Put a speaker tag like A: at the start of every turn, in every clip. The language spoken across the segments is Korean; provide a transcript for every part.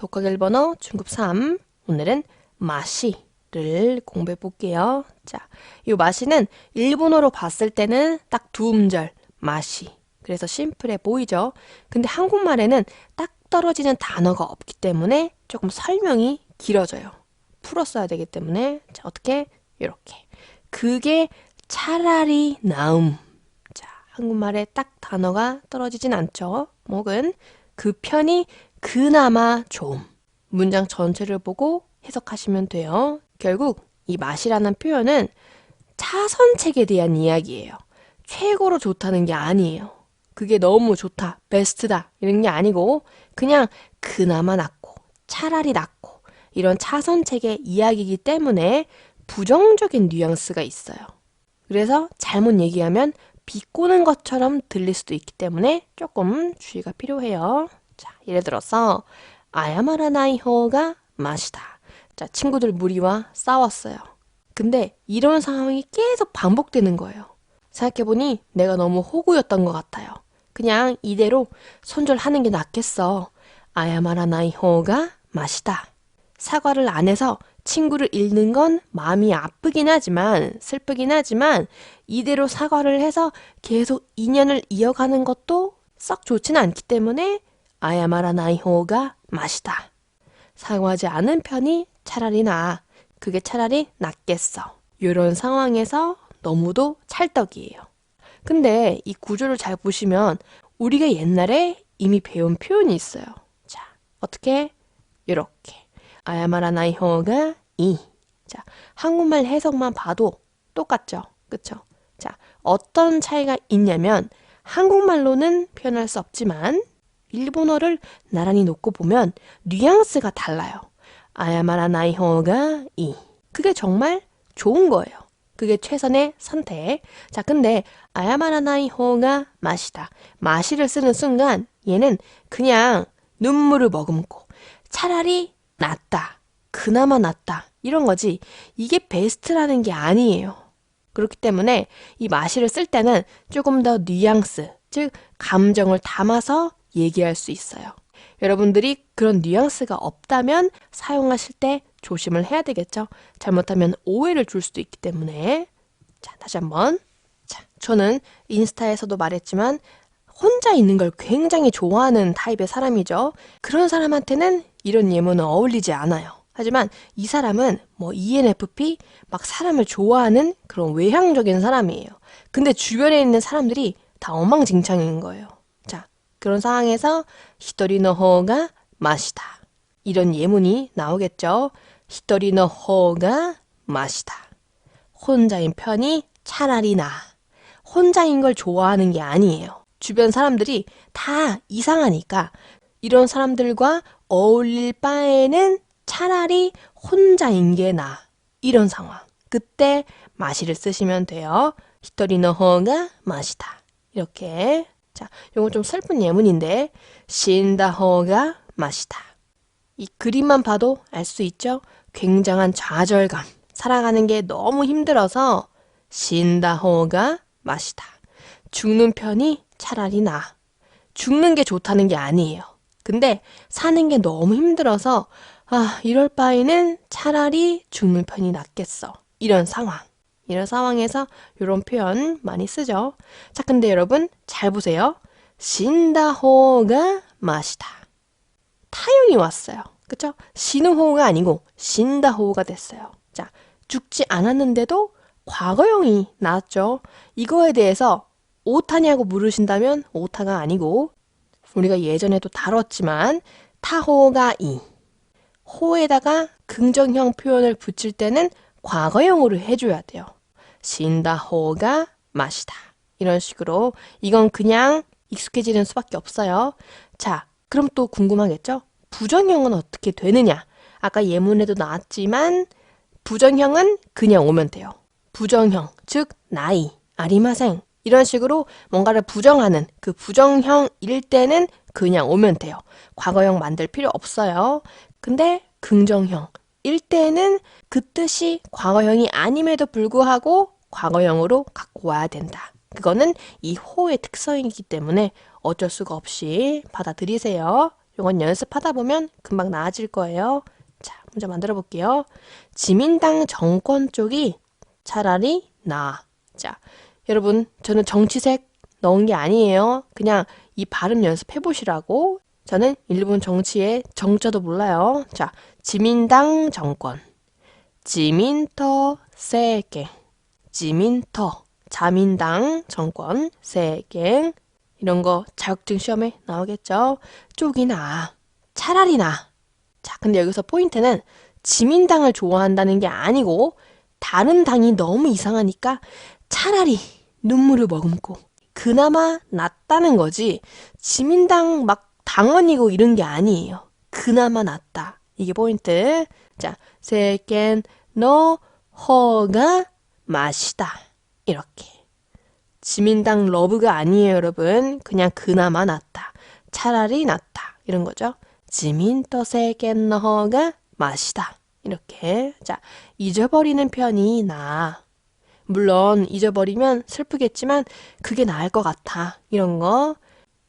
A: 독학 1번어 중급 3 오늘은 마시를 공부해 볼게요. 자, 이 마시는 일본어로 봤을 때는 딱 두 음절 마시. 그래서 심플해 보이죠? 근데 한국말에는 딱 떨어지는 단어가 없기 때문에 조금 설명이 길어져요. 풀어 써야 되기 때문에 자, 어떻게 이렇게 그게 차라리 나음. 자, 한국말에 딱 단어가 떨어지진 않죠. 혹은 그 편이 그나마 좀. 문장 전체를 보고 해석하시면 돼요. 결국 이 맛이라는 표현은 차선책에 대한 이야기예요. 최고로 좋다는 게 아니에요. 그게 너무 좋다, 베스트다 이런 게 아니고 그냥 그나마 낫고 차라리 낫고 이런 차선책의 이야기이기 때문에 부정적인 뉘앙스가 있어요. 그래서 잘못 얘기하면 비꼬는 것처럼 들릴 수도 있기 때문에 조금 주의가 필요해요. 자, 예를 들어서 아야마라나이호가 마시다. 자, 친구들 무리와 싸웠어요. 근데 이런 상황이 계속 반복되는 거예요. 생각해보니 내가 너무 호구였던 것 같아요. 그냥 이대로 손절하는 게 낫겠어. 아야마라나이호가 마시다. 사과를 안 해서 친구를 잃는 건 마음이 아프긴 하지만 슬프긴 하지만 이대로 사과를 해서 계속 인연을 이어가는 것도 썩 좋진 않기 때문에 아야마라 나이호가 마시다. 사과하지 않은 편이 차라리 나아. 그게 차라리 낫겠어. 이런 상황에서 너무도 찰떡이에요. 근데 이 구조를 잘 보시면 우리가 옛날에 이미 배운 표현이 있어요. 자, 어떻게? 이렇게. 아야마라 나이호가 이. 자, 한국말 해석만 봐도 똑같죠. 그쵸? 자, 어떤 차이가 있냐면 한국말로는 표현할 수 없지만 일본어를 나란히 놓고 보면 뉘앙스가 달라요. 아야마라 나이호가 이. 그게 정말 좋은 거예요. 그게 최선의 선택. 자, 근데 아야마라 나이호가 마시다. 마시를 쓰는 순간 얘는 그냥 눈물을 머금고 차라리 낫다. 그나마 낫다. 이런 거지. 이게 베스트라는 게 아니에요. 그렇기 때문에 이 마시를 쓸 때는 조금 더 뉘앙스, 즉 감정을 담아서 얘기할 수 있어요. 여러분들이 그런 뉘앙스가 없다면 사용하실 때 조심을 해야 되겠죠. 잘못하면 오해를 줄 수도 있기 때문에. 자, 다시 한번. 자, 저는 인스타에서도 말했지만 혼자 있는 걸 굉장히 좋아하는 타입의 사람이죠. 그런 사람한테는 이런 예문은 어울리지 않아요. 하지만 이 사람은 뭐 ENFP 막 사람을 좋아하는 그런 외향적인 사람이에요. 근데 주변에 있는 사람들이 다 엉망진창인 거예요. 자, 그런 상황에서 히토리노 호가 마시다. 이런 예문이 나오겠죠. 히토리노 호가 마시다. 혼자인 편이 차라리 나. 혼자인 걸 좋아하는 게 아니에요. 주변 사람들이 다 이상하니까 이런 사람들과 어울릴 바에는 차라리 혼자인 게 나. 이런 상황. 그때 마시를 쓰시면 돼요. 히토리노 호가 마시다. 이렇게. 자, 요거 좀 슬픈 예문인데 신다호가 마시다. 이 그림만 봐도 알 수 있죠? 굉장한 좌절감. 살아가는 게 너무 힘들어서 신다호가 마시다. 죽는 편이 차라리 나. 죽는 게 좋다는 게 아니에요. 근데 사는 게 너무 힘들어서 아, 이럴 바에는 차라리 죽는 편이 낫겠어. 이런 상황. 이런 상황에서 이런 표현 많이 쓰죠. 자, 근데 여러분 잘 보세요. 신다호가 마시다. 타용이 왔어요. 그쵸? 신우호가 아니고 신다호가 됐어요. 자, 죽지 않았는데도 과거형이 나왔죠. 이거에 대해서 오타냐고 물으신다면 오타가 아니고 우리가 예전에도 다뤘지만 타호가 이 호에다가 긍정형 표현을 붙일 때는 과거형으로 해줘야 돼요. 신다호가 마시다. 이런 식으로 이건 그냥 익숙해지는 수밖에 없어요. 자, 그럼 또 궁금하겠죠? 부정형은 어떻게 되느냐? 아까 예문에도 나왔지만 부정형은 그냥 오면 돼요. 부정형, 즉 나이, 아리마생 이런 식으로 뭔가를 부정하는 그 부정형일 때는 그냥 오면 돼요. 과거형 만들 필요 없어요. 근데 긍정형 일 때는 그 뜻이 과거형이 아님에도 불구하고 과거형으로 갖고 와야 된다. 그거는 이 호의 특성이기 때문에 어쩔 수가 없이 받아들이세요. 이건 연습하다 보면 금방 나아질 거예요. 자, 문제 만들어 볼게요. 지민당 정권 쪽이 차라리 나. 자, 여러분, 저는 정치색 넣은 게 아니에요. 그냥 이 발음 연습해 보시라고. 저는 일본 정치의 정자도 몰라요. 자, 지민당 정권. 지민터 세계. 지민터. 자민당 정권. 세계. 이런 거 자격증 시험에 나오겠죠. 쪽이 나. 차라리 나. 자, 근데 여기서 포인트는 지민당을 좋아한다는 게 아니고 다른 당이 너무 이상하니까 차라리 눈물을 머금고 그나마 낫다는 거지 지민당 막 당원이고 이런 게 아니에요. 그나마 낫다. 이게 포인트. 자, 세겐 너 허가 맛이다. 이렇게. 지민당 러브가 아니에요, 여러분. 그냥 그나마 낫다. 차라리 낫다. 이런 거죠. 지민 또 세겐 너 허가 맛이다. 이렇게. 자, 잊어버리는 편이 나. 물론 잊어버리면 슬프겠지만 그게 나을 것 같아. 이런 거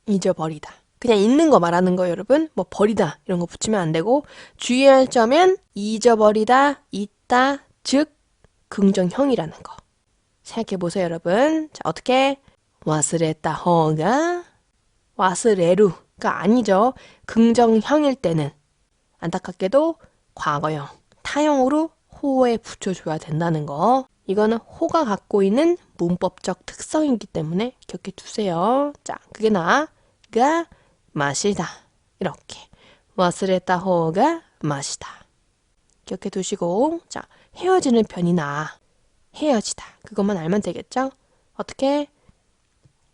A: 잊어버리다. 그냥 있는 거 말하는 거 여러분. 뭐 버리다 이런 거 붙이면 안 되고 주의할 점은 잊어버리다, 있다, 즉 긍정형이라는 거. 생각해 보세요, 여러분. 자, 어떻게 와스레다 허가 와스레루가 아니죠. 긍정형일 때는 안타깝게도 과거형, 타형으로 호에 붙여줘야 된다는 거. 이거는 호가 갖고 있는 문법적 특성이기 때문에 기억해 두세요. 자, 그게 나가 마시다. 이렇게. 와스레타 호가 마시다. 기억해 두시고, 자, 헤어지는 편이 나. 헤어지다. 그것만 알면 되겠죠? 어떻게?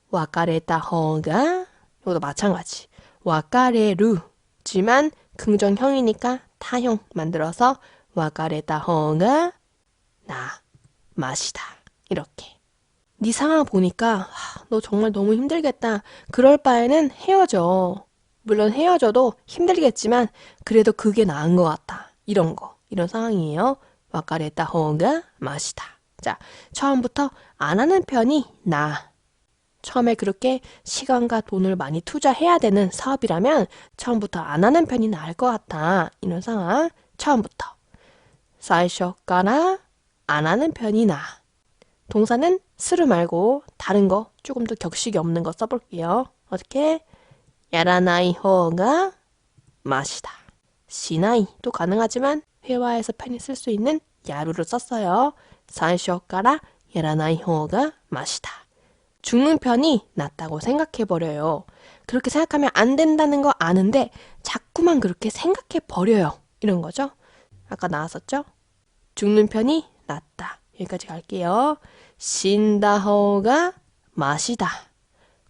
A: 와카레타 호가 이것도 마찬가지. 와카레루지만 긍정형이니까 타형 만들어서 와카레타 호가 나 맛이다. 이렇게. 네 상황 보니까 하, 너 정말 너무 힘들겠다. 그럴 바에는 헤어져. 물론 헤어져도 힘들겠지만 그래도 그게 나은 것 같다. 이런 거. 이런 상황이에요. 와카레타 호가 맛이다. 자, 처음부터 안 하는 편이 나. 처음에 그렇게 시간과 돈을 많이 투자해야 되는 사업이라면 처음부터 안 하는 편이 나을 것 같다. 이런 상황. 처음부터. 사이쇼까나 안 하는 편이 나. 동사는 스루 말고 다른 거 조금 더 격식이 없는 거 써볼게요. 어떻게? 야라나이 호가 맛이다. 시나이도 가능하지만 회화에서 편히 쓸수 있는 야루를 썼어요. 사이쇼까라 야라나이 호가 맛이다. 죽는 편이 낫다고 생각해버려요. 그렇게 생각하면 안 된다는 거 아는데 자꾸만 그렇게 생각해버려요. 이런 거죠. 아까 나왔었죠? 죽는 편이 낫다. 여기까지 갈게요. 신다호가 맛이다.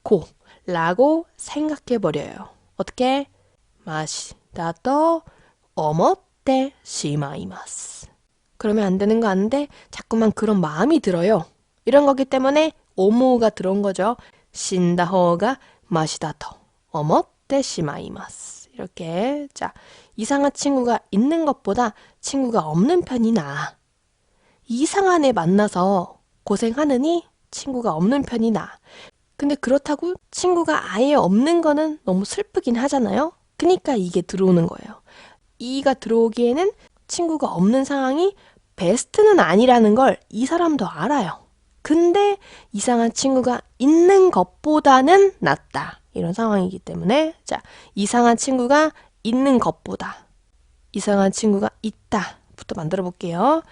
A: 고 라고 생각해버려요. 어떻게? 맛이다 또 어머때 시마이마스. 그러면 안 되는 거 아는데 자꾸만 그런 마음이 들어요. 이런 거기 때문에 오모가 들어온 거죠. 신다호가 맛이다 더 어머때 시마이마스. 이렇게 자 이상한 친구가 있는 것보다 친구가 없는 편이 나아. 이상한 애 만나서 고생하느니 친구가 없는 편이 나아. 근데 그렇다고 친구가 아예 없는 거는 너무 슬프긴 하잖아요. 그니까 이게 들어오는 거예요. 이가 들어오기에는 친구가 없는 상황이 베스트는 아니라는 걸 이 사람도 알아요. 근데 이상한 친구가 있는 것보다는 낫다. 이런 상황이기 때문에 자, 이상한 친구가 있는 것보다 이상한 친구가 있다부터 만들어 볼게요.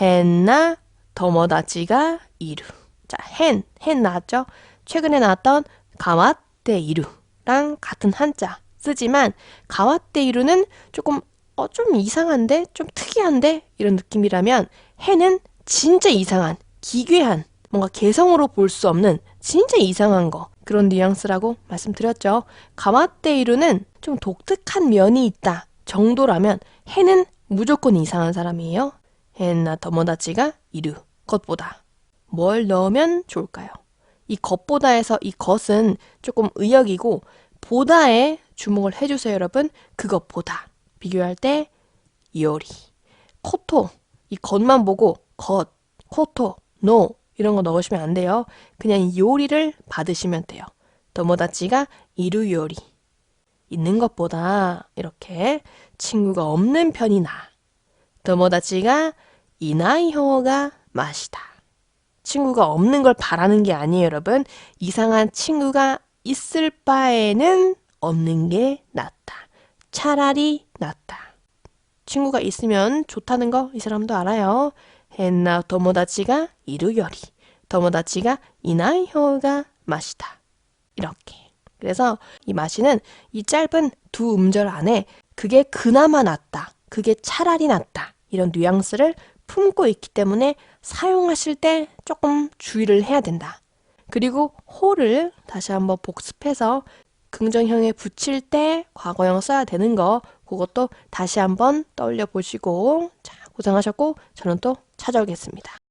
A: 헨나 더머다치가 이루. 자, 헨, 헨 나왔죠? 최근에 나왔던 가와떼 이루랑 같은 한자 쓰지만 가와떼 이루는 조금 어, 좀 이상한데? 좀 특이한데? 이런 느낌이라면 해는 진짜 이상한, 기괴한, 뭔가 개성으로 볼 수 없는 진짜 이상한 거. 그런 뉘앙스라고 말씀드렸죠. 가와떼 이루는 좀 독특한 면이 있다 정도라면 해는 무조건 이상한 사람이에요. 해나 더모다치가 이루 것보다 뭘 넣으면 좋을까요? 이 것보다에서 이 것은 조금 의역이고 보다에 주목을 해주세요, 여러분. 그것보다 비교할 때 요리, 코토 이 것만 보고 것, 코토, 노 이런 거 넣으시면 안 돼요. 그냥 요리를 받으시면 돼요. 더모다치가 이루 요리. 있는 것보다 이렇게 친구가 없는 편이 나. 友達がいない方がマシだ. 친구가 없는 걸 바라는 게 아니에요, 여러분. 이상한 친구가 있을 바에는 없는 게 낫다. 차라리 낫다. 친구가 있으면 좋다는 거 이 사람도 알아요. 変な友達がいるより友達がいない方がマシだ. 이렇게. 그래서 이 마시는 이 짧은 두 음절 안에 그게 그나마 낫다. 그게 차라리 낫다. 이런 뉘앙스를 품고 있기 때문에 사용하실 때 조금 주의를 해야 된다. 그리고 호를 다시 한번 복습해서 긍정형에 붙일 때 과거형 써야 되는 거 그것도 다시 한번 떠올려 보시고 자 고생하셨고 저는 또 찾아오겠습니다.